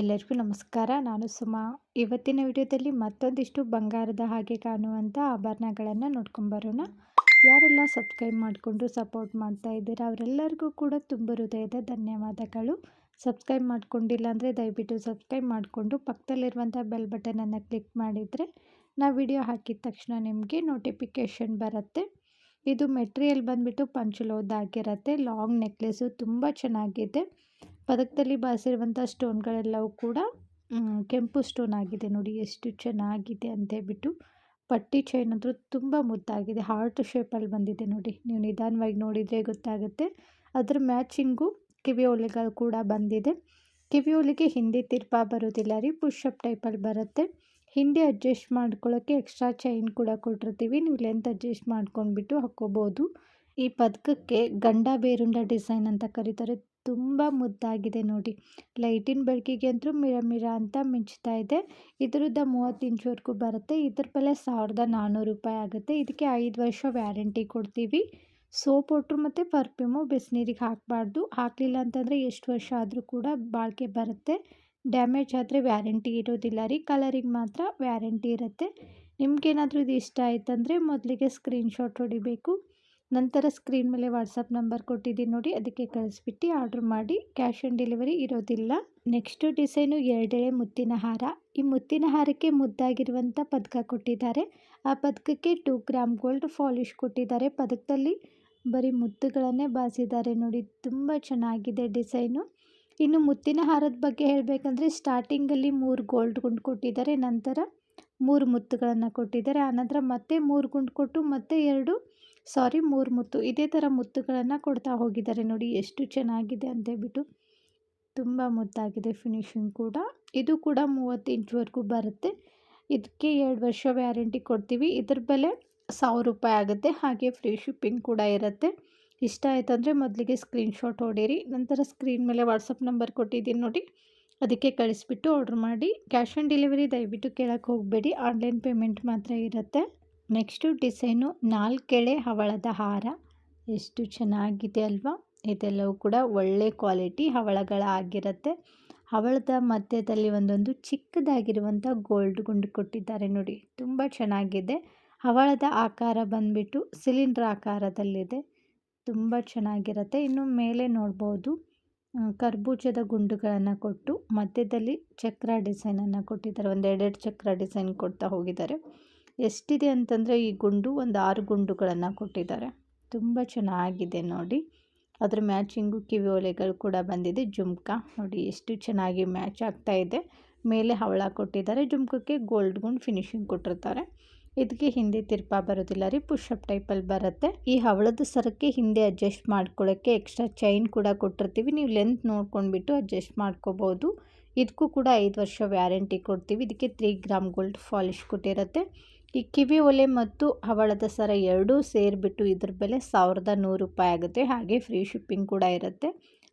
ಎಲ್ಲರಿಗೂ ನಮಸ್ಕಾರ. ನಾನು ಸುಮಾ. ಇವತ್ತಿನ ವಿಡಿಯೋದಲ್ಲಿ ಮತ್ತೊಂದಿಷ್ಟು ಬಂಗಾರದ ಹಾಗೆ ಕಾಣುವಂಥ ಆಭರಣಗಳನ್ನು ನೋಡ್ಕೊಂಬರೋಣ ಯಾರೆಲ್ಲ ಸಬ್ಸ್ಕ್ರೈಬ್ ಮಾಡಿಕೊಂಡು ಸಪೋರ್ಟ್ ಮಾಡ್ತಾ ಇದ್ದೀರಾ ಅವರೆಲ್ಲರಿಗೂ ಕೂಡ ತುಂಬ ಹೃದಯದ ಧನ್ಯವಾದಗಳು. ಸಬ್ಸ್ಕ್ರೈಬ್ ಮಾಡ್ಕೊಂಡಿಲ್ಲ ಅಂದರೆ ದಯವಿಟ್ಟು ಸಬ್ಸ್ಕ್ರೈಬ್ ಮಾಡಿಕೊಂಡು ಪಕ್ಕದಲ್ಲಿರುವಂಥ ಬೆಲ್ ಬಟನನ್ನು ಕ್ಲಿಕ್ ಮಾಡಿದರೆ ನಾವು ವಿಡಿಯೋ ಹಾಕಿದ ತಕ್ಷಣ ನಿಮಗೆ ನೋಟಿಫಿಕೇಷನ್ ಬರುತ್ತೆ. ಇದು ಮೆಟೀರಿಯಲ್ ಬಂದುಬಿಟ್ಟು ಪಂಚಲೋದ ಆಗಿರುತ್ತೆ ಲಾಂಗ್ ನೆಕ್ಲೆಸ್ಸು ತುಂಬ ಚೆನ್ನಾಗಿದೆ. ಪದಕದಲ್ಲಿ ಬಾಸಿರುವಂಥ ಸ್ಟೋನ್ಗಳೆಲ್ಲವೂ ಕೂಡ ಕೆಂಪು ಸ್ಟೋನ್ ಆಗಿದೆ ನೋಡಿ, ಎಷ್ಟು ಚೆನ್ನಾಗಿದೆ ಅಂತ ಹೇಳ್ಬಿಟ್ಟು ಪಟ್ಟಿ ಚೈನ್ ಅಂತೂ ತುಂಬ ಮುದ್ದಾಗಿದೆ ಹಾರ್ಟ್ ಶೇಪಲ್ಲಿ ಬಂದಿದೆ ನೋಡಿ. ನೀವು ನಿಧಾನವಾಗಿ ನೋಡಿದರೆ ಗೊತ್ತಾಗುತ್ತೆ. ಅದರ ಮ್ಯಾಚಿಂಗು ಕಿವಿ ಒಲೆಗಳು ಕೂಡ ಬಂದಿದೆ. ಕಿವಿ ಒಲೆಗೆ ಹಿಂದೆ ತಿರ್ಪ ಬರೋದಿಲ್ಲ ರೀ ಪುಷಪ್ ಟೈಪಲ್ಲಿ ಬರುತ್ತೆ. ಹಿಂದೆ ಅಡ್ಜಸ್ಟ್ ಮಾಡ್ಕೊಳ್ಳೋಕ್ಕೆ ಎಕ್ಸ್ಟ್ರಾ ಚೈನ್ ಕೂಡ ಕೊಟ್ಟಿರ್ತೀವಿ, ನೀವು ಲೆಂತ್ ಅಡ್ಜಸ್ಟ್ ಮಾಡ್ಕೊಂಡ್ಬಿಟ್ಟು ಹಾಕ್ಕೋಬೋದು. ಈ ಪದಕಕ್ಕೆ ಗಂಡ ಬೇರುಂಡ ಡಿಸೈನ್ ಅಂತ ಕರೀತಾರೆ ತುಂಬ ಮುದ್ದಾಗಿದೆ ನೋಡಿ. ಲೈಟಿನ ಬೆಳಕಿಗೆ ಅಂತೂ ಮಿರ ಮಿರ ಅಂತ ಮಿಂಚ್ತಾ ಇದೆ. ಇದರದ್ದು ಮೂವತ್ತು ಇಂಚ್ವರೆಗೂ ಬರುತ್ತೆ. ಇದ್ರ ಬೆಲೆ ಸಾವಿರದ ನಾನ್ನೂರು ರೂಪಾಯಿ ಆಗುತ್ತೆ. ಇದಕ್ಕೆ ಐದು ವರ್ಷ ವ್ಯಾರಂಟಿ ಕೊಡ್ತೀವಿ. ಸೋಪ್ ಒಟ್ರು ಮತ್ತು ಪರ್ಫ್ಯೂಮು ಬಿಸಿನೀರಿಗೆ ಹಾಕಬಾರ್ದು. ಹಾಕಲಿಲ್ಲ ಅಂತಂದರೆ ಎಷ್ಟು ವರ್ಷ ಆದರೂ ಕೂಡ ಬಾಳಿಕೆ ಬರುತ್ತೆ. ಡ್ಯಾಮೇಜ್ ಆದರೆ ವ್ಯಾರಂಟಿ ಇರೋದಿಲ್ಲ ರೀ. ಕಲರಿಗೆ ಮಾತ್ರ ವ್ಯಾರಂಟಿ ಇರುತ್ತೆ. ನಿಮ್ಗೇನಾದರೂ ಇದು ಇಷ್ಟ ಆಯ್ತಂದರೆ ಮೊದಲಿಗೆ ಸ್ಕ್ರೀನ್ಶಾಟ್ ಹೊಡಿಬೇಕು. ನಂತರ ಸ್ಕ್ರೀನ್ ಮೇಲೆ ವಾಟ್ಸಪ್ ನಂಬರ್ ಕೊಟ್ಟಿದ್ದೀನಿ ನೋಡಿ, ಅದಕ್ಕೆ ಕಳಿಸ್ಬಿಟ್ಟು ಆರ್ಡ್ರ್ ಮಾಡಿ. ಕ್ಯಾಶ್ ಆನ್ ಡೆಲಿವರಿ ಇರೋದಿಲ್ಲ. ನೆಕ್ಸ್ಟು ಡಿಸೈನು ಎರಡೆಳೆ ಮುತ್ತಿನ ಹಾರ. ಈ ಮುತ್ತಿನ ಹಾರಕ್ಕೆ ಮುದ್ದಾಗಿರುವಂಥ ಪದಕ ಕೊಟ್ಟಿದ್ದಾರೆ. ಆ ಪದಕಕ್ಕೆ ಟೂ ಗ್ರಾಮ್ ಗೋಲ್ಡ್ ಫಾಲಿಶ್ ಕೊಟ್ಟಿದ್ದಾರೆ. ಪದಕದಲ್ಲಿ ಬರೀ ಮುತ್ತುಗಳನ್ನೇ ಬಾಸಿದ್ದಾರೆ ನೋಡಿ, ತುಂಬ ಚೆನ್ನಾಗಿದೆ ಡಿಸೈನು ಇನ್ನು ಮುತ್ತಿನ ಹಾರದ ಬಗ್ಗೆ ಹೇಳಬೇಕಂದ್ರೆ ಸ್ಟಾರ್ಟಿಂಗಲ್ಲಿ ಮೂರು ಗೋಲ್ಡ್ ಗುಂಡು ಕೊಟ್ಟಿದ್ದಾರೆ, ನಂತರ ಮೂರು ಮುತ್ತುಗಳನ್ನು ಕೊಟ್ಟಿದ್ದಾರೆ. ಆನಂತರ ಮತ್ತೆ ಮೂರು ಗುಂಡು ಕೊಟ್ಟು ಮತ್ತೆ ಎರಡು ಸಾರಿ ಮೂರು ಮುತ್ತು. ಇದೇ ಥರ ಮುತ್ತುಗಳನ್ನು ಕೊಡ್ತಾ ಹೋಗಿದ್ದಾರೆ ನೋಡಿ ಎಷ್ಟು ಚೆನ್ನಾಗಿದೆ ಅಂತೇಳ್ಬಿಟ್ಟು ತುಂಬ ಮುತ್ತಾಗಿದೆ ಫಿನಿಶಿಂಗ್ ಕೂಡ. ಇದು ಕೂಡ ಮೂವತ್ತು ಇಂಚ್ವರೆಗೂ ಬರುತ್ತೆ. ಇದಕ್ಕೆ ಎರಡು ವರ್ಷ ವ್ಯಾರಂಟಿ ಕೊಡ್ತೀವಿ. ಇದ್ರ ಬೆಲೆ ಸಾವಿರ ರೂಪಾಯಿ ಆಗುತ್ತೆ. ಹಾಗೆ ಫ್ರೀ ಶಿಪ್ಪಿಂಗ್ ಕೂಡ ಇರುತ್ತೆ. ಇಷ್ಟ ಆಯ್ತಂದರೆ ಮೊದಲಿಗೆ ಸ್ಕ್ರೀನ್ಶಾಟ್ ಹೊಡೀರಿ. ನಂತರ ಸ್ಕ್ರೀನ್ ಮೇಲೆ ವಾಟ್ಸಪ್ ನಂಬರ್ ಕೊಟ್ಟಿದ್ದೀನಿ ನೋಡಿ. ಅದಕ್ಕೆ ಕಳಿಸ್ಬಿಟ್ಟು ಆರ್ಡ್ರ್ ಮಾಡಿ. ಕ್ಯಾಶ್ ಆನ್ ಡೆಲಿವರಿ ದಯವಿಟ್ಟು ಕೇಳೋಕ್ಕೆ ಹೋಗಬೇಡಿ. ಆನ್ಲೈನ್ ಪೇಮೆಂಟ್ ಮಾತ್ರ ಇರುತ್ತೆ. ನೆಕ್ಸ್ಟು ಡಿಸೈನು ನಾಲ್ಕೆಳೆ ಹವಳದ ಹಾರ. ಎಷ್ಟು ಚೆನ್ನಾಗಿದೆ ಅಲ್ವಾ? ಇದೆಲ್ಲವೂ ಕೂಡ ಒಳ್ಳೆ ಕ್ವಾಲಿಟಿ ಹವಳಗಳ ಆಗಿರುತ್ತೆ ಹವಳದ ಮಧ್ಯದಲ್ಲಿ ಒಂದೊಂದು ಚಿಕ್ಕದಾಗಿರುವಂಥ ಗೋಲ್ಡ್ ಗುಂಡು ಕೊಟ್ಟಿದ್ದಾರೆ ನೋಡಿ, ತುಂಬ ಚೆನ್ನಾಗಿದೆ. ಹವಳದ ಆಕಾರ ಬಂದ್ಬಿಟ್ಟು ಸಿಲಿಂಡ್ರ್ ಆಕಾರದಲ್ಲಿದೆ. ತುಂಬ ಚೆನ್ನಾಗಿರುತ್ತೆ. ಇನ್ನು ಮೇಲೆ ನೋಡ್ಬೋದು ಕರ್ಬೂಜದ ಗುಂಡುಗಳನ್ನು ಕೊಟ್ಟು ಮಧ್ಯದಲ್ಲಿ ಚಕ್ರ ಡಿಸೈನನ್ನು ಕೊಟ್ಟಿದ್ದಾರೆ. ಒಂದು ಎರಡೆರಡು ಚಕ್ರ ಡಿಸೈನ್ ಕೊಡ್ತಾ ಹೋಗಿದ್ದಾರೆ. ಎಷ್ಟಿದೆ ಅಂತಂದರೆ ಈ ಗುಂಡು ಒಂದು ಆರು ಗುಂಡುಗಳನ್ನು ಕೊಟ್ಟಿದ್ದಾರೆ. ತುಂಬ ಚೆನ್ನಾಗಿದೆ ನೋಡಿ. ಅದರ ಮ್ಯಾಚಿಂಗು ಕಿವಿ ಒಲೆಗಳು ಕೂಡ ಬಂದಿದೆ. ಜುಮ್ಕ ನೋಡಿ ಎಷ್ಟು ಚೆನ್ನಾಗಿ ಮ್ಯಾಚ್ ಆಗ್ತಾ ಇದೆ. ಮೇಲೆ ಹವಳ ಕೊಟ್ಟಿದ್ದಾರೆ. ಜುಮ್ಕಕ್ಕೆ ಗೋಲ್ಡ್ ಗುಂಡ್ ಫಿನಿಶಿಂಗ್ ಕೊಟ್ಟಿರ್ತಾರೆ. ಇದಕ್ಕೆ ಹಿಂದೆ ತಿರ್ಪ ಬರೋದಿಲ್ಲ ರೀ. ಪುಷಪ್ ಟೈಪಲ್ಲಿ ಬರುತ್ತೆ. ಈ ಹವಳದ ಸರಕ್ಕೆ ಹಿಂದೆ ಅಡ್ಜಸ್ಟ್ ಮಾಡ್ಕೊಳ್ಳೋಕ್ಕೆ ಎಕ್ಸ್ಟ್ರಾ ಚೈನ್ ಕೂಡ ಕೊಟ್ಟಿರ್ತೀವಿ. ನೀವು ಲೆಂತ್ ನೋಡ್ಕೊಂಡ್ಬಿಟ್ಟು ಅಡ್ಜಸ್ಟ್ ಮಾಡ್ಕೋಬೋದು. ಇದಕ್ಕೂ ಕೂಡ ಐದು ವರ್ಷ ವ್ಯಾರಂಟಿ ಕೊಡ್ತೀವಿ. ಇದಕ್ಕೆ ತ್ರೀ ಗ್ರಾಮ್ ಗೋಲ್ಡ್ ಫಾಲಿಶ್ ಕೊಟ್ಟಿರುತ್ತೆ ಈ ಕಿವಿ ಒಲೆ ಮತ್ತು ಹವಳದ ಸರ ಎರಡೂ ಸೇರಿಬಿಟ್ಟು ಇದ್ರ ಬೆಲೆ ಸಾವಿರದ ನೂರು ರೂಪಾಯಿ ಆಗುತ್ತೆ. ಹಾಗೆ ಫ್ರೀ ಶಿಪ್ಪಿಂಗ್ ಕೂಡ ಇರುತ್ತೆ.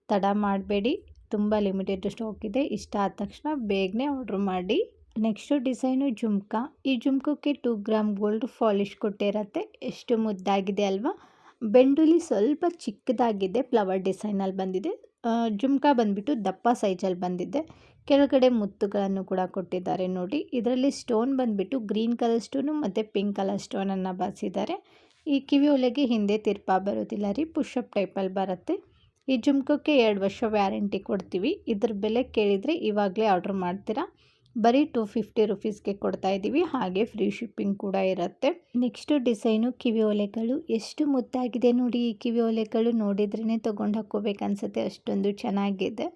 ತಡ ಮಾಡಬೇಡಿ. ತುಂಬ ಲಿಮಿಟೆಡ್ ಸ್ಟಾಕ್ ಇದೆ. ಇಷ್ಟ ಆದ ತಕ್ಷಣ ಬೇಗನೆ ಆರ್ಡ್ರ್ ಮಾಡಿ. Next design jhumka. ಈ ಜುಮ್ಕಕ್ಕೆ ಟೂ ಗ್ರಾಮ್ ಗೋಲ್ಡ್ ಫಾಲಿಶ್ ಕೊಟ್ಟಿರತ್ತೆ ಎಷ್ಟು ಮುದ್ದಾಗಿದೆ ಅಲ್ವಾ? ಬೆಂಡುಲಿ ಸ್ವಲ್ಪ ಚಿಕ್ಕದಾಗಿದೆ. ಫ್ಲವರ್ ಡಿಸೈನಲ್ಲಿ ಬಂದಿದೆ. ಜುಮ್ಕಾ ಬಂದ್ಬಿಟ್ಟು ದಪ್ಪ ಸೈಜಲ್ಲಿ ಬಂದಿದೆ. ಕೆಳಗಡೆ ಮುತ್ತುಗಳನ್ನು ಕೂಡ ಕೊಟ್ಟಿದ್ದಾರೆ ನೋಡಿ. ಇದರಲ್ಲಿ ಸ್ಟೋನ್ ಬಂದುಬಿಟ್ಟು ಗ್ರೀನ್ ಕಲರ್ ಸ್ಟೋನು ಮತ್ತು ಪಿಂಕ್ ಕಲರ್ ಸ್ಟೋನನ್ನು ಬಳಸಿದ್ದಾರೆ ಈ ಕಿವಿ ಒಲೆಗೆ ಹಿಂದೆ ತಿರ್ಪ ಬರೋದಿಲ್ಲ ರೀ ಪುಷಪ್ ಟೈಪಲ್ಲಿ ಬರುತ್ತೆ. ಈ ಜುಮ್ಕಕ್ಕೆ ಎರಡು ವರ್ಷ ವ್ಯಾರಂಟಿ ಕೊಡ್ತೀವಿ. ಇದ್ರ ಬೆಲೆ ಕೇಳಿದರೆ ಇವಾಗಲೇ ಆರ್ಡ್ರ್ ಮಾಡ್ತೀರಾ? ಬರೀ ಟೂ ಫಿಫ್ಟಿ ರುಪೀಸ್ಗೆ ಕೊಡ್ತಾ ಇದ್ದೀವಿ. ಹಾಗೆ ಫ್ರೀ ಶಿಪ್ಪಿಂಗ್ ಕೂಡ ಇರುತ್ತೆ. ನೆಕ್ಸ್ಟು ಡಿಸೈನು ಕಿವಿ ಒಲೆಗಳು ಎಷ್ಟು ಮುದ್ದಾಗಿದೆ ನೋಡಿ ಈ ಕಿವಿ ಒಲೆಗಳು ನೋಡಿದ್ರೇ ತೊಗೊಂಡು ಹಾಕ್ಕೋಬೇಕನ್ಸುತ್ತೆ ಅಷ್ಟೊಂದು ಚೆನ್ನಾಗಿದೆ.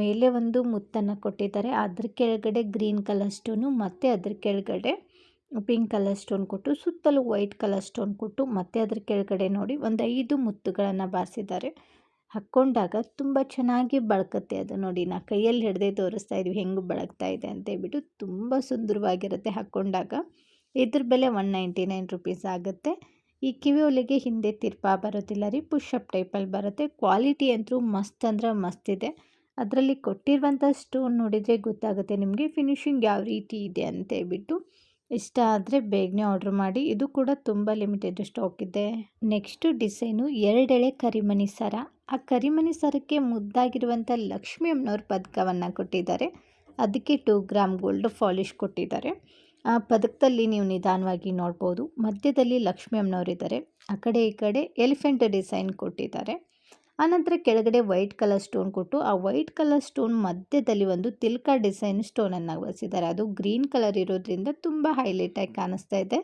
ಮೇಲೆ ಒಂದು ಮುತ್ತನ್ನು ಕೊಟ್ಟಿದ್ದಾರೆ. ಅದ್ರ ಕೆಳಗಡೆ ಗ್ರೀನ್ ಕಲರ್ ಸ್ಟೋನು ಮತ್ತು ಅದ್ರ ಕೆಳಗಡೆ ಪಿಂಕ್ ಕಲರ್ ಸ್ಟೋನ್ ಕೊಟ್ಟು, ಸುತ್ತಲೂ ವೈಟ್ ಕಲರ್ ಸ್ಟೋನ್ ಕೊಟ್ಟು, ಮತ್ತೆ ಅದ್ರ ಕೆಳಗಡೆ ನೋಡಿ ಒಂದು ಐದು ಮುತ್ತುಗಳನ್ನು ಬಾರಿಸಿದ್ದಾರೆ. ಹಾಕ್ಕೊಂಡಾಗ ತುಂಬ ಚೆನ್ನಾಗಿ ಬಳಕತ್ತೆ ಅದು ನೋಡಿ. ನಾ ಕೈಯಲ್ಲಿ ಹಿಡ್ದೆ ತೋರಿಸ್ತಾ ಇದ್ವಿ, ಹೆಂಗೆ ಬಳಕ್ತಾ ಇದೆ ಅಂತ ಹೇಳ್ಬಿಟ್ಟು ತುಂಬ ಸುಂದರವಾಗಿರುತ್ತೆ ಹಾಕ್ಕೊಂಡಾಗ ಇದ್ರ ಬೆಲೆ ಒನ್ ನೈಂಟಿ ನೈನ್ ರುಪೀಸ್ ಆಗುತ್ತೆ. ಈ ಕಿವಿ ಒಲೆಗೆ ಹಿಂದೆ ತಿರ್ಪ ಬರೋದಿಲ್ಲ ರೀ ಪುಷಪ್ ಟೈಪಲ್ಲಿ ಬರುತ್ತೆ. ಕ್ವಾಲಿಟಿ ಅಂತೂ ಮಸ್ತ್ ಅಂದ್ರೆ ಮಸ್ತ್ ಇದೆ. ಅದರಲ್ಲಿ ಕೊಟ್ಟಿರುವಂಥ ಸ್ಟೋನ್ ನೋಡಿದರೆ ಗೊತ್ತಾಗುತ್ತೆ ನಿಮಗೆ. ಫಿನಿಶಿಂಗ್ ಯಾವ ರೀತಿ ಇದೆ ಅಂತ ಹೇಳ್ಬಿಟ್ಟು ಇಷ್ಟ ಆದರೆ ಬೇಗನೆ ಆರ್ಡ್ರ್ ಮಾಡಿ. ಇದು ಕೂಡ ತುಂಬ ಲಿಮಿಟೆಡ್ ಸ್ಟಾಕ್ ಇದೆ. ನೆಕ್ಸ್ಟು ಡಿಸೈನು ಎರಡೆಳೆ ಕರಿಮಣಿ ಸರ. ಆ ಕರಿಮಣಿ ಸರಕ್ಕೆ ಮುದ್ದಾಗಿರುವಂಥ ಲಕ್ಷ್ಮಿ ಅಮ್ಮನವ್ರ ಪದಕವನ್ನು ಕೊಟ್ಟಿದ್ದಾರೆ. ಅದಕ್ಕೆ ಟೂ ಗ್ರಾಮ್ ಗೋಲ್ಡ್ ಫಾಲಿಶ್ ಕೊಟ್ಟಿದ್ದಾರೆ. ಆ ಪದಕದಲ್ಲಿ ನೀವು ನಿಧಾನವಾಗಿ ನೋಡ್ಬೋದು. ಮಧ್ಯದಲ್ಲಿ ಲಕ್ಷ್ಮಿ ಅಮ್ಮನವರಿದ್ದಾರೆ. ಆ ಕಡೆ ಈ ಕಡೆ ಎಲಿಫೆಂಟ್ ಡಿಸೈನ್ ಕೊಟ್ಟಿದ್ದಾರೆ. ಆನಂತರ ಕೆಳಗಡೆ ವೈಟ್ ಕಲರ್ ಸ್ಟೋನ್ ಕೊಟ್ಟು, ಆ ವೈಟ್ ಕಲರ್ ಸ್ಟೋನ್ ಮಧ್ಯದಲ್ಲಿ ಒಂದು ತಿಲ್ಕ ಡಿಸೈನ್ ಸ್ಟೋನನ್ನು ಬಳಸಿದ್ದಾರೆ ಅದು ಗ್ರೀನ್ ಕಲರ್ ಇರೋದ್ರಿಂದ ತುಂಬ ಹೈಲೈಟಾಗಿ ಕಾಣಿಸ್ತಾ ಇದೆ.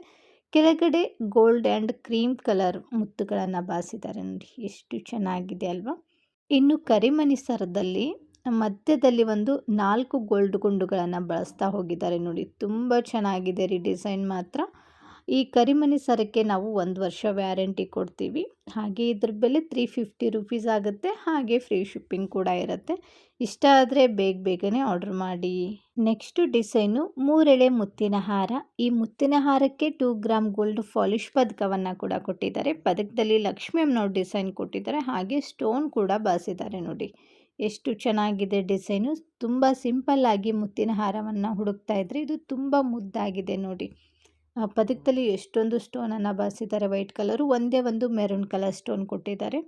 ಕೆಳಗಡೆ ಗೋಲ್ಡ್ ಆ್ಯಂಡ್ ಕ್ರೀಮ್ ಕಲರ್ ಮುತ್ತುಗಳನ್ನು ಬಾಸಿದ್ದಾರೆ ನೋಡಿ, ಎಷ್ಟು ಚೆನ್ನಾಗಿದೆ ಅಲ್ವಾ? ಇನ್ನು ಕರಿಮಣಿ ಸರದಲ್ಲಿ ಮಧ್ಯದಲ್ಲಿ ಒಂದು ನಾಲ್ಕು ಗೋಲ್ಡ್ ಗುಂಡುಗಳನ್ನು ಬಳಸ್ತಾ ಹೋಗಿದ್ದಾರೆ. ನೋಡಿ, ತುಂಬ ಚೆನ್ನಾಗಿದೆ ರೀ ಡಿಸೈನ್ ಮಾತ್ರ. ಈ ಕರಿಮಣಿ ಸರಕ್ಕೆ ನಾವು ಒಂದು ವರ್ಷ ವ್ಯಾರಂಟಿ ಕೊಡ್ತೀವಿ. ಹಾಗೆ ಇದ್ರ ಬೆಲೆ ತ್ರೀ ಫಿಫ್ಟಿ ರುಪೀಸ್ ಆಗುತ್ತೆ. ಹಾಗೆ ಫ್ರೀ ಶಿಪ್ಪಿಂಗ್ ಕೂಡ ಇರುತ್ತೆ. ಇಷ್ಟ ಆದರೆ ಬೇಗ ಬೇಗನೆ ಆರ್ಡ್ರ್ ಮಾಡಿ. ನೆಕ್ಸ್ಟು ಡಿಸೈನು ಮೂರೆಳೆ ಮುತ್ತಿನ ಹಾರ. ಈ ಮುತ್ತಿನ ಹಾರಕ್ಕೆ ಟೂ ಗ್ರಾಮ್ ಗೋಲ್ಡ್ ಫಾಲಿಶ್ ಪದಕವನ್ನು ಕೂಡ ಕೊಟ್ಟಿದ್ದಾರೆ. ಪದಕದಲ್ಲಿ ಲಕ್ಷ್ಮಿ ಡಿಸೈನ್ ಕೊಟ್ಟಿದ್ದಾರೆ. ಹಾಗೆ ಸ್ಟೋನ್ ಕೂಡ ಬಾಸಿದ್ದಾರೆ ನೋಡಿ. ಎಷ್ಟು ಚೆನ್ನಾಗಿದೆ ಡಿಸೈನು ತುಂಬ ಸಿಂಪಲ್ಲಾಗಿ ಮುತ್ತಿನ ಹಾರವನ್ನು ಹುಡುಕ್ತಾ ಇದ್ರೆ. ಇದು ತುಂಬ ಮುದ್ದಾಗಿದೆ ನೋಡಿ. ಪದಕದಲ್ಲಿ ಎಷ್ಟೊಂದು ಸ್ಟೋನನ್ನು ಬಳಸಿದ್ದಾರೆ ವೈಟ್ ಕಲರು. ಒಂದೇ ಒಂದು ಮೆರೂನ್ ಕಲರ್ ಸ್ಟೋನ್ ಕೊಟ್ಟಿದ್ದಾರೆ.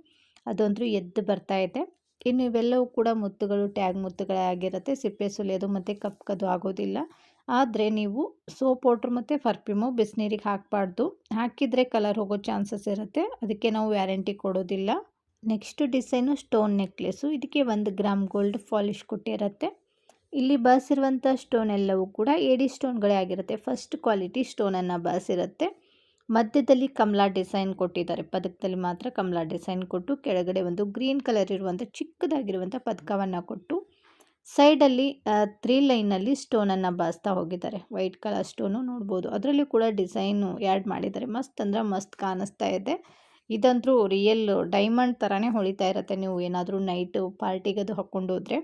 ಅದಂತೂ ಎದ್ದು ಬರ್ತಾ ಇದೆ. ಇನ್ನು ಇವೆಲ್ಲವೂ ಕೂಡ ಮುತ್ತುಗಳು, ಟ್ಯಾಗ್ ಮುತ್ತುಗಳೇ ಆಗಿರುತ್ತೆ. ಸಿಪ್ಪೆ ಸುಲಿಯೋದು ಮತ್ತು ಕಪ್ಕೋದು ಆಗೋದಿಲ್ಲ. ಆದರೆ ನೀವು ಸೋಪ್ ವಾಟ್ರ್ ಮತ್ತು ಪರ್ಫ್ಯೂಮು ಬಿಸಿನೀರಿಗೆ ಹಾಕಬಾರ್ದು. ಹಾಕಿದರೆ ಕಲರ್ ಹೋಗೋ ಚಾನ್ಸಸ್ ಇರುತ್ತೆ. ಅದಕ್ಕೆ ನಾವು ವ್ಯಾರಂಟಿ ಕೊಡೋದಿಲ್ಲ. ನೆಕ್ಸ್ಟ್ ಡಿಸೈನು ಸ್ಟೋನ್ ನೆಕ್ಲೆಸ್ಸು ಇದಕ್ಕೆ ಒಂದು ಗ್ರಾಮ್ ಗೋಲ್ಡ್ ಫಾಲಿಶ್ ಕೊಟ್ಟಿರುತ್ತೆ. ಇಲ್ಲಿ ಬಳಸಿರುವಂಥ ಸ್ಟೋನ್ ಎಲ್ಲವೂ ಕೂಡ ಏಡಿ ಸ್ಟೋನ್ಗಳೇ ಆಗಿರುತ್ತೆ. ಫಸ್ಟ್ ಕ್ವಾಲಿಟಿ ಸ್ಟೋನನ್ನು ಬಳಸಿರುತ್ತೆ ಮಧ್ಯದಲ್ಲಿ ಕಮಲಾ ಡಿಸೈನ್ ಕೊಟ್ಟಿದ್ದಾರೆ. ಪದಕದಲ್ಲಿ ಮಾತ್ರ ಕಮಲಾ ಡಿಸೈನ್ ಕೊಟ್ಟು, ಕೆಳಗಡೆ ಒಂದು ಗ್ರೀನ್ ಕಲರ್ ಇರುವಂಥ ಚಿಕ್ಕದಾಗಿರುವಂಥ ಪದಕವನ್ನು ಕೊಟ್ಟು, ಸೈಡಲ್ಲಿ ತ್ರೀ ಲೈನಲ್ಲಿ ಸ್ಟೋನನ್ನು ಬಾಸ್ತಾ ಹೋಗಿದ್ದಾರೆ. ವೈಟ್ ಕಲರ್ ಸ್ಟೋನು ನೋಡ್ಬೋದು. ಅದರಲ್ಲಿ ಕೂಡ ಡಿಸೈನು ಆ್ಯಡ್ ಮಾಡಿದ್ದಾರೆ. ಮಸ್ತ್ ಅಂದ್ರೆ ಮಸ್ತ್ ಕಾಣಿಸ್ತಾ ಇದೆ. ಇದಂತೂ ರಿಯಲ್ ಡೈಮಂಡ್ ಥರನೇ ಹೊಳಿತಾ ಇರುತ್ತೆ. ನೀವು ಏನಾದರೂ ನೈಟು ಪಾರ್ಟಿಗದು ಹಾಕ್ಕೊಂಡು ಹೋದರೆ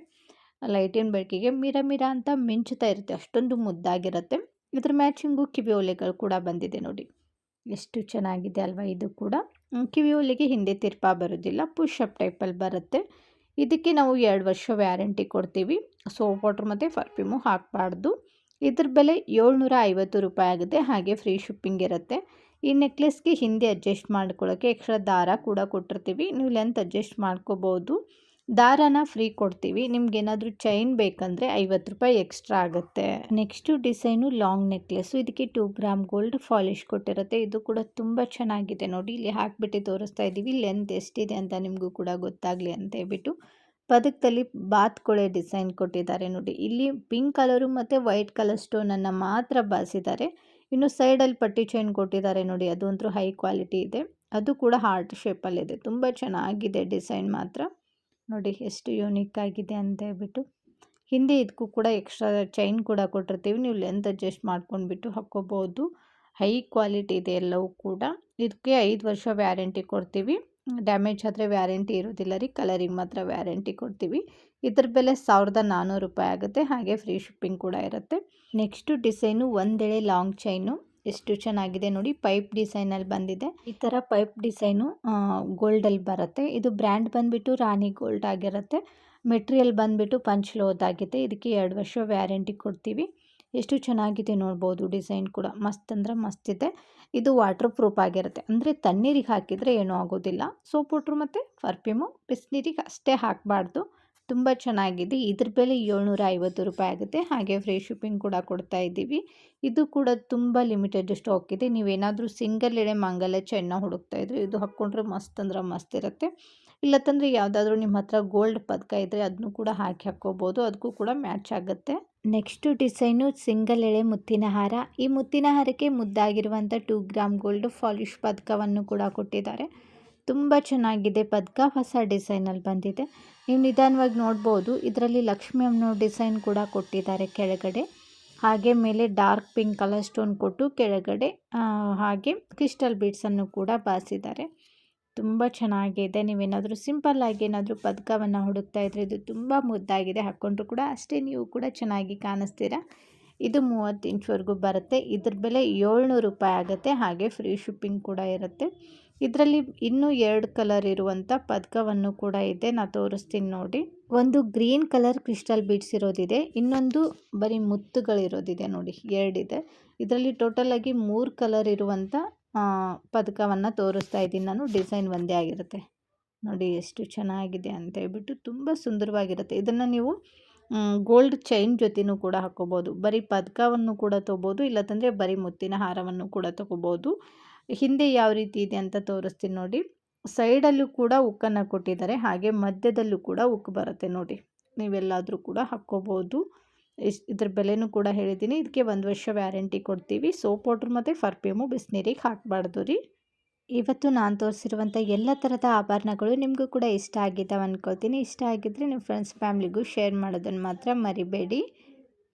ಲೈಟಿನ ಬೆಳಕಿಗೆ ಮಿರ ಮಿರ ಅಂತ ಮಿಂಚುತ್ತಾ ಇರುತ್ತೆ. ಅಷ್ಟೊಂದು ಮುದ್ದಾಗಿರುತ್ತೆ. ಇದ್ರ ಮ್ಯಾಚಿಂಗು ಕಿವಿ ಓಲೆಗಳು ಕೂಡ ಬಂದಿದೆ ನೋಡಿ. ಎಷ್ಟು ಚೆನ್ನಾಗಿದೆ ಅಲ್ವಾ ಇದು ಕೂಡ. ಕಿವಿ ಓಲೆಗೆ ಹಿಂದೆ ತಿರ್ಪ ಬರೋದಿಲ್ಲ, ಪುಷ್ ಅಪ್ ಟೈಪಲ್ಲಿ ಬರುತ್ತೆ. ಇದಕ್ಕೆ ನಾವು ಎರಡು ವರ್ಷ ವ್ಯಾರಂಟಿ ಕೊಡ್ತೀವಿ. ಸೋಪ್ ವಾಟ್ರ್ ಮತ್ತು ಪರ್ಫ್ಯೂಮು ಹಾಕಬಾರ್ದು. ಇದ್ರ ಬೆಲೆ ಏಳ್ನೂರ ಐವತ್ತು ರೂಪಾಯಿ ಆಗುತ್ತೆ. ಹಾಗೆ ಫ್ರೀ ಶಿಪ್ಪಿಂಗ್ ಇರುತ್ತೆ. ಈ ನೆಕ್ಲೆಸ್ಗೆ ಹಿಂದೆ ಅಡ್ಜಸ್ಟ್ ಮಾಡ್ಕೊಳ್ಳೋಕ್ಕೆ ಎಕ್ಸ್ಟ್ರಾ ದಾರ ಕೂಡ ಕೊಟ್ಟಿರ್ತೀವಿ. ನೀವು ಲೆಂತ್ ಅಡ್ಜಸ್ಟ್ ಮಾಡ್ಕೋಬೋದು. ದಾರನ ಫ್ರೀ ಕೊಡ್ತೀವಿ. ನಿಮ್ಗೇನಾದರೂ ಚೈನ್ ಬೇಕಂದರೆ ಐವತ್ತು ರೂಪಾಯಿ ಎಕ್ಸ್ಟ್ರಾ ಆಗುತ್ತೆ. ನೆಕ್ಸ್ಟು ಡಿಸೈನು ಲಾಂಗ್ ನೆಕ್ಲೆಸ್ಸು ಇದಕ್ಕೆ ಟೂ ಗ್ರಾಮ್ ಗೋಲ್ಡ್ ಫಾಲಿಶ್ ಕೊಟ್ಟಿರುತ್ತೆ. ಇದು ಕೂಡ ತುಂಬ ಚೆನ್ನಾಗಿದೆ ನೋಡಿ. ಇಲ್ಲಿ ಹಾಕ್ಬಿಟ್ಟು ತೋರಿಸ್ತಾ ಇದ್ದೀವಿ. ಲೆಂತ್ ಎಷ್ಟಿದೆ ಅಂತ ನಿಮಗೂ ಕೂಡ ಗೊತ್ತಾಗಲಿ ಅಂತ ಹೇಳ್ಬಿಟ್ಟು ಪದಕದಲ್ಲಿ ಬಾತ್ಕೊಳೆ ಡಿಸೈನ್ ಕೊಟ್ಟಿದ್ದಾರೆ ನೋಡಿ. ಇಲ್ಲಿ ಪಿಂಕ್ ಕಲರು ಮತ್ತು ವೈಟ್ ಕಲರ್ ಸ್ಟೋನನ್ನು ಮಾತ್ರ ಬಾಸಿದ್ದಾರೆ. ಇನ್ನು ಸೈಡಲ್ಲಿ ಪಟ್ಟಿ ಚೈನ್ ಕೊಟ್ಟಿದ್ದಾರೆ ನೋಡಿ. ಅದು ಹೈ ಕ್ವಾಲಿಟಿ ಇದೆ. ಅದು ಕೂಡ ಹಾರ್ಟ್ ಶೇಪಲ್ಲಿದೆ ತುಂಬ ಚೆನ್ನಾಗಿದೆ ಡಿಸೈನ್ ಮಾತ್ರ. ನೋಡಿ ಎಷ್ಟು ಯೂನಿಕ್ ಆಗಿದೆ ಅಂತ ಹೇಳ್ಬಿಟ್ಟು, ಹಿಂದೆ ಇದಕ್ಕೂ ಕೂಡ ಎಕ್ಸ್ಟ್ರಾ ಚೈನ್ ಕೂಡ ಕೊಟ್ಟಿರ್ತೀವಿ. ನೀವು ಲೆಂತ್ ಅಡ್ಜಸ್ಟ್ ಮಾಡ್ಕೊಂಡ್ಬಿಟ್ಟು ಹಾಕ್ಕೋಬೋದು. ಹೈ ಕ್ವಾಲಿಟಿ ಇದೆ ಎಲ್ಲವೂ ಕೂಡ. ಇದಕ್ಕೆ ಐದು ವರ್ಷ ವ್ಯಾರಂಟಿ ಕೊಡ್ತೀವಿ. ಡ್ಯಾಮೇಜ್ ಆದರೆ ವ್ಯಾರಂಟಿ ಇರೋದಿಲ್ಲ ರೀ. ಕಲರಿಗೆ ಮಾತ್ರ ವ್ಯಾರಂಟಿ ಕೊಡ್ತೀವಿ. ಇದ್ರ ಬೆಲೆ ಸಾವಿರದ ನಾನ್ನೂರು ರೂಪಾಯಿ ಆಗುತ್ತೆ. ಹಾಗೆ ಫ್ರೀ ಶಿಪ್ಪಿಂಗ್ ಕೂಡ ಇರುತ್ತೆ. ನೆಕ್ಸ್ಟು ಡಿಸೈನು ಒಂದೆಳೆ ಲಾಂಗ್ ಚೈನು ಎಷ್ಟು ಚೆನ್ನಾಗಿದೆ ನೋಡಿ, ಪೈಪ್ ಡಿಸೈನಲ್ಲಿ ಬಂದಿದೆ. ಈ ಥರ ಪೈಪ್ ಡಿಸೈನು ಗೋಲ್ಡಲ್ಲಿ ಬರುತ್ತೆ. ಇದು ಬ್ರ್ಯಾಂಡ್ ಬಂದುಬಿಟ್ಟು ರಾಣಿ ಗೋಲ್ಡ್ ಆಗಿರುತ್ತೆ. ಮೆಟೀರಿಯಲ್ ಬಂದುಬಿಟ್ಟು ಪಂಚ್ಲೋದಾಗಿದೆ ಇದಕ್ಕೆ ಎರಡು ವರ್ಷ ವ್ಯಾರಂಟಿ ಕೊಡ್ತೀವಿ. ಎಷ್ಟು ಚೆನ್ನಾಗಿದೆ ನೋಡ್ಬೋದು ಡಿಸೈನ್ ಕೂಡ. ಮಸ್ತ್ ಅಂದ್ರೆ ಮಸ್ತ್ ಇದೆ. ಇದು ವಾಟರ್ ಪ್ರೂಫ್ ಆಗಿರುತ್ತೆ. ಅಂದರೆ ತಣ್ಣೀರಿಗೆ ಹಾಕಿದರೆ ಏನೂ ಆಗೋದಿಲ್ಲ. ಸೋಪ್ ವಾಟ್ರು ಮತ್ತು, ಪರ್ಫ್ಯೂಮು, ಬಿಸಿನೀರಿಗೆ ಅಷ್ಟೇ ಹಾಕಬಾರ್ದು. ತುಂಬ ಚೆನ್ನಾಗಿದೆ. ಇದ್ರ ಬೆಲೆ ಏಳ್ನೂರ ಐವತ್ತು ರೂಪಾಯಿ ಆಗುತ್ತೆ. ಹಾಗೆ ಫ್ರೀ ಶಿಪ್ಪಿಂಗ್ ಕೂಡ ಕೊಡ್ತಾ ಇದ್ದೀವಿ. ಇದು ಕೂಡ ತುಂಬ ಲಿಮಿಟೆಡ್ ಸ್ಟಾಕ್ ಇದೆ. ನೀವೇನಾದರೂ ಸಿಂಗಲ್ ಎಳೆ ಮಂಗಲ ಚೆನ್ನ ಹುಡುಕ್ತಾ ಇದ್ರೆ ಇದು ಹಾಕ್ಕೊಂಡ್ರೆ ಮಸ್ತ್ ಅಂದ್ರೆ ಮಸ್ತ್ ಇರುತ್ತೆ. ಇಲ್ಲತ್ತಂದರೆ ಯಾವುದಾದ್ರೂ ನಿಮ್ಮ ಹತ್ರ ಗೋಲ್ಡ್ ಪದಕ ಇದ್ದರೆ ಅದನ್ನು ಕೂಡ ಹಾಕಿ ಹಾಕ್ಕೋಬೋದು. ಅದಕ್ಕೂ ಕೂಡ ಮ್ಯಾಚ್ ಆಗುತ್ತೆ. ನೆಕ್ಸ್ಟು ಡಿಸೈನು ಸಿಂಗಲ್ ಎಳೆ ಮುತ್ತಿನ ಹಾರ. ಈ ಮುತ್ತಿನ ಹಾರಕ್ಕೆ ಮುದ್ದಾಗಿರುವಂಥ ಟೂ ಗ್ರಾಮ್ ಗೋಲ್ಡ್ ಫಾಲಿಶ್ ಪದಕವನ್ನು ಕೂಡ ಕೊಟ್ಟಿದ್ದಾರೆ. ತುಂಬ ಚೆನ್ನಾಗಿದೆ. ಪದಕ ಹೊಸ ಡಿಸೈನಲ್ಲಿ ಬಂದಿದೆ. ನೀವು ನಿಧಾನವಾಗಿ ನೋಡ್ಬೋದು. ಇದರಲ್ಲಿ ಲಕ್ಷ್ಮಿ ಡಿಸೈನ್ ಕೂಡ ಕೊಟ್ಟಿದ್ದಾರೆ ಕೆಳಗಡೆ. ಹಾಗೆ ಮೇಲೆ ಡಾರ್ಕ್ ಪಿಂಕ್ ಕಲರ್ ಸ್ಟೋನ್ ಕೊಟ್ಟು ಕೆಳಗಡೆ ಹಾಗೆ ಕ್ರಿಸ್ಟಲ್ ಬೀಡ್ಸನ್ನು ಕೂಡ ಬಾಸಿದ್ದಾರೆ ತುಂಬ ಚೆನ್ನಾಗಿದೆ. ನೀವೇನಾದರೂ ಸಿಂಪಲ್ಲಾಗಿ ಏನಾದರೂ ಪದಕವನ್ನು ಹುಡುಕ್ತಾ ಇದ್ರೆ ಇದು ತುಂಬ ಮುದ್ದಾಗಿದೆ. ಹಾಕ್ಕೊಂಡ್ರು ಕೂಡ ಅಷ್ಟೇ ನೀವು ಕೂಡ ಚೆನ್ನಾಗಿ ಕಾಣಿಸ್ತೀರಾ. ಇದು ಮೂವತ್ತು ಇಂಚ್ವರೆಗೂ ಬರುತ್ತೆ. ಇದ್ರ ಬೆಲೆ ಏಳ್ನೂರು ರೂಪಾಯಿ ಆಗುತ್ತೆ. ಹಾಗೆ ಫ್ರೀ ಶಿಪ್ಪಿಂಗ್ ಕೂಡ ಇರುತ್ತೆ. ಇದರಲ್ಲಿ ಇನ್ನೂ ಎರಡು ಕಲರ್ ಇರುವಂಥ ಪದಕವನ್ನು ಕೂಡ ಇದೆ. ನಾ ತೋರಿಸ್ತೀನಿ ನೋಡಿ. ಒಂದು ಗ್ರೀನ್ ಕಲರ್ ಕ್ರಿಸ್ಟಲ್ ಬೀಡ್ಸ್ ಇರೋದಿದೆ. ಇನ್ನೊಂದು ಬರೀ ಮುತ್ತುಗಳಿರೋದಿದೆ ನೋಡಿ. ಎರಡಿದೆ. ಇದರಲ್ಲಿ ಟೋಟಲ್ ಆಗಿ ಮೂರು ಕಲರ್ ಇರುವಂಥ ಪದಕವನ್ನು ತೋರಿಸ್ತಾ ಇದ್ದೀನಿ ನಾನು. ಡಿಸೈನ್ ಒಂದೇ ಆಗಿರುತ್ತೆ. ನೋಡಿ ಎಷ್ಟು ಚೆನ್ನಾಗಿದೆ ಅಂತ ಹೇಳ್ಬಿಟ್ಟು ತುಂಬ ಸುಂದರವಾಗಿರುತ್ತೆ. ಇದನ್ನು ನೀವು ಗೋಲ್ಡ್ ಚೈನ್ ಜೊತೆನೂ ಕೂಡ ಹಾಕೋಬೋದು. ಬರೀ ಪದಕವನ್ನು ಕೂಡ ತೊಗೋಬೋದು. ಇಲ್ಲದಂದರೆ ಬರೀ ಮುತ್ತಿನ ಹಾರವನ್ನು ಕೂಡ ತೊಗೋಬೋದು. ಹಿಂದೆ ಯಾವ ರೀತಿ ಇದೆ ಅಂತ ತೋರಿಸ್ತೀನಿ ನೋಡಿ. ಸೈಡಲ್ಲೂ ಕೂಡ ಉಕ್ಕನ್ನು ಕೊಟ್ಟಿದ್ದಾರೆ, ಹಾಗೆ ಮಧ್ಯದಲ್ಲೂ ಕೂಡ ಉಕ್ಕು ಬರುತ್ತೆ ನೋಡಿ. ನೀವೆಲ್ಲಾದರೂ ಕೂಡ ಹಾಕ್ಕೋಬೋದು. ಇದ್ರ ಬೆಲೆನೂ ಕೂಡ ಹೇಳಿದ್ದೀನಿ. ಇದಕ್ಕೆ ಒಂದು ವರ್ಷ ವ್ಯಾರಂಟಿ ಕೊಡ್ತೀವಿ. ಸೋಪ್ ಪೌಡ್ರ್ ಮತ್ತು ಪರ್ಫ್ಯೂಮು ಬಿಸಿನೀರಿಗೆ ಹಾಕಬಾರ್ದು ರೀ. ಇವತ್ತು ನಾನು ತೋರಿಸಿರುವಂಥ ಎಲ್ಲ ಥರದ ಆಭರಣಗಳು ನಿಮಗೂ ಕೂಡ ಇಷ್ಟ ಆಗಿದ್ದಾವೆ ಅಂದ್ಕೊಳ್ತೀನಿ ಇಷ್ಟ ಆಗಿದ್ದರೆ ನಿಮ್ಮ ಫ್ರೆಂಡ್ಸ್ ಫ್ಯಾಮ್ಲಿಗೂ ಶೇರ್ ಮಾಡೋದನ್ನು ಮಾತ್ರ ಮರಿಬೇಡಿ.